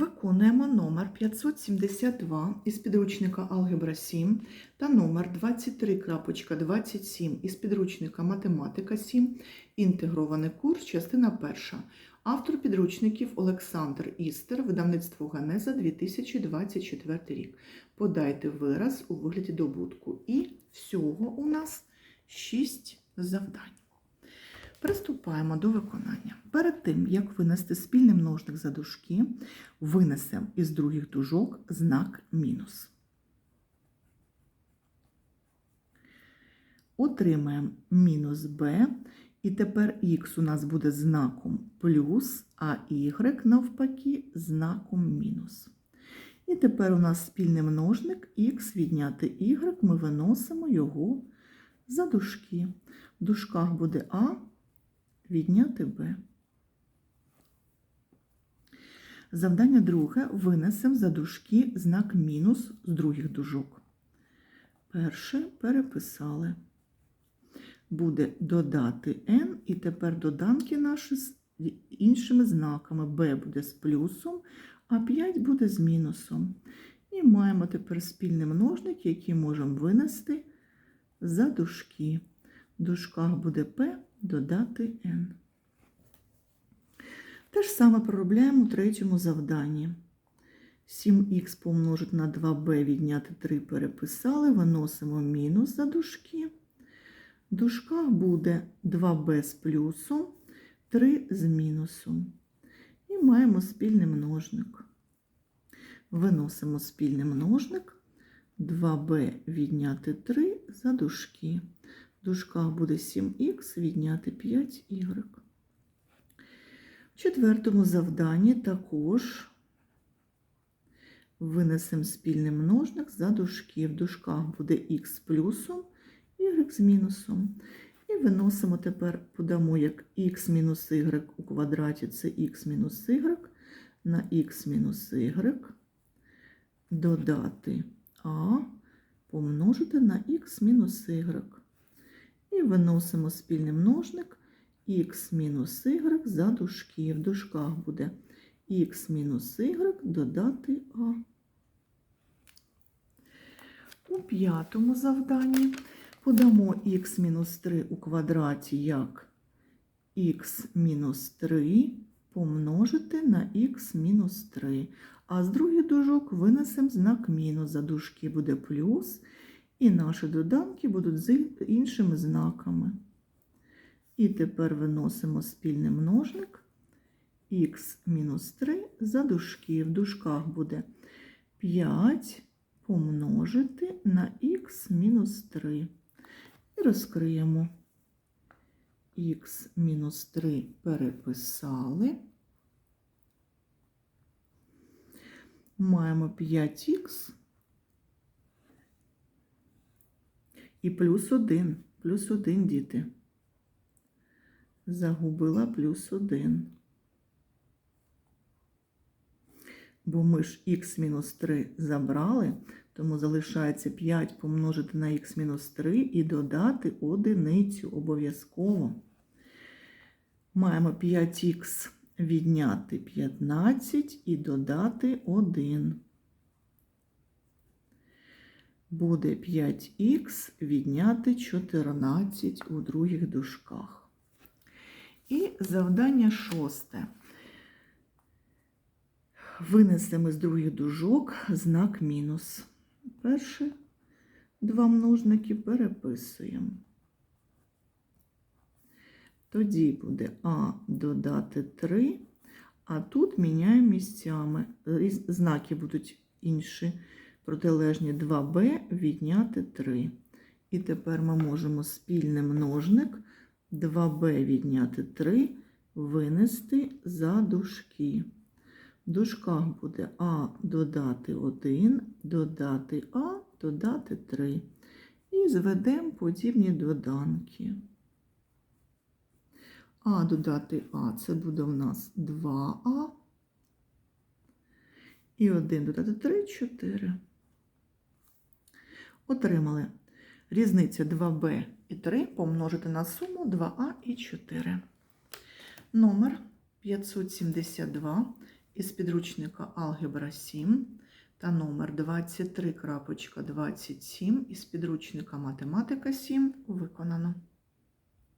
Виконуємо номер 572 із підручника Алгебра 7 та номер 23.27 із підручника Математика 7, інтегрований курс, частина перша. Автор підручників Олександр Істер, видавництво Ганеза 2024 рік. Подайте вираз у вигляді добутку. І всього у нас 6 завдань. Приступаємо до виконання. Перед тим, як винести спільний множник за дужки, винесемо із других дужок знак мінус. Отримаємо мінус b, і тепер х у нас буде знаком плюс, а y навпаки знаком мінус. І тепер у нас спільний множник х відняти y, ми виносимо його за дужки. В дужках буде а, відняти b. Завдання друге. Винесемо за дужки знак мінус з других дужок. Перше переписали. Буде додати n, і тепер доданки наші з іншими знаками. b буде з плюсом, а 5 буде з мінусом. І маємо тепер спільний множник, який можемо винести за дужки. В дужках буде p додати n. Те ж саме проробляємо у третьому завданні. 7х помножити на 2b відняти 3 переписали, виносимо мінус за дужки. В дужках буде 2b з плюсом, 3 з мінусом. І маємо спільний множник. Виносимо спільний множник 2b відняти 3 за дужки. Дужках буде 7х відняти 5y. В четвертому завданні також винесемо спільний множник за дужки. В дужках буде х з плюсом, y з мінусом. І виносимо тепер, подамо як х мінус y у квадраті це х мінус y на х мінус y додати а помножити на х мінус y. І виносимо спільний множник х мінус y за дужки. В дужках буде х мінус y додати а. У п'ятому завданні подамо х мінус 3 у квадраті як х мінус 3 помножити на х мінус 3. А з других дужок винесемо знак мінус. За дужки буде плюс, і наші доданки будуть з іншими знаками. І тепер виносимо спільний множник х мінус 3 за дужки. В дужках буде 5 помножити на х мінус 3. І розкриємо х мінус 3 переписали. Маємо 5х і плюс 1. Плюс 1, діти. Загубила плюс 1. Бо ми ж х мінус 3 забрали, тому залишається 5 помножити на х мінус 3 і додати одиницю обов'язково. Маємо 5х відняти 15 і додати 1. Буде 5х відняти 14 у других дужках. І завдання шосте. Винесемо з других дужок знак мінус. Перші два множники переписуємо. Тоді буде А додати 3, а тут міняємо місцями. Знаки будуть інші, протилежні 2b відняти 3. І тепер ми можемо спільний множник 2b відняти 3 винести за дужки. В дужках буде А додати 1, додати А, додати 3. І зведемо подібні доданки. А додати А, це буде у нас 2А. І 1 додати 3, 4. Отримали різницю 2b і 3 помножити на суму 2а і 4. Номер 572 із підручника Алгебра 7 та номер 23.27 із підручника Математика 7 виконано.